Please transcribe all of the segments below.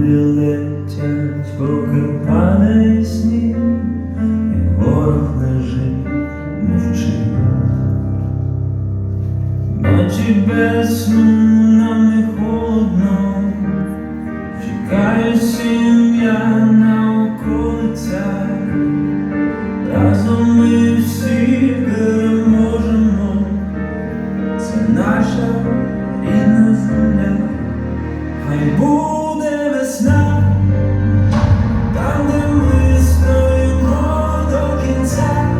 Кулі летять, поки падає сніг, і ворог лежить, мовчить. Ночі без сну нам не холодно, inside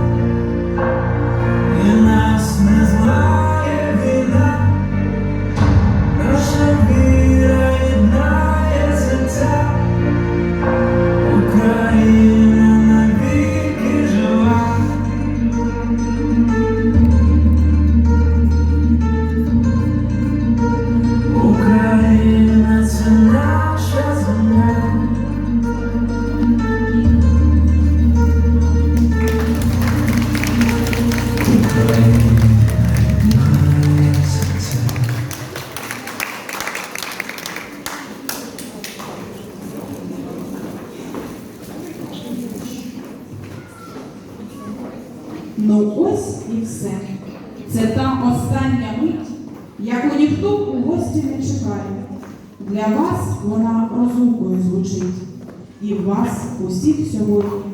Ну ось і все. Це та остання мить, яку ніхто у гості не чекає. Для вас вона розлукою звучить, і вас усіх сьогодні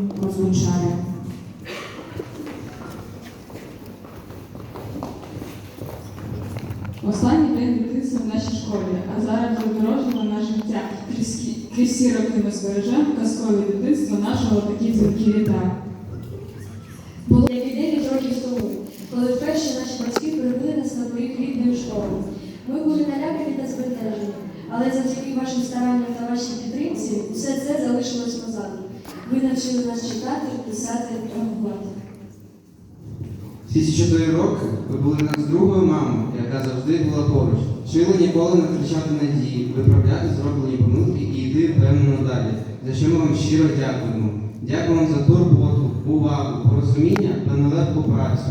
Останній день дитинства в нашій школі, а зараз задорожимо наше життя. Крізь всі роки ми збережемо казкове дитинство нашого такі дзвінки літа. Було як і 9 років тому, коли вперше наші батьки привели нас на поріг рідної школи. Ми були налякані та збентежені, але завдяки вашим старанням та вашій підтримці все це залишилось позаду. Ви навчили нас читати, писати, ці чотири роки ви були нас другою мамою, яка завжди була поруч. Вчили ніколи не втрачати надії, виправляти зроблені помилки і йти впевнено далі. За що ми вам щиро дякуємо. Дякуємо за турботу, увагу, порозуміння та нелегку працю.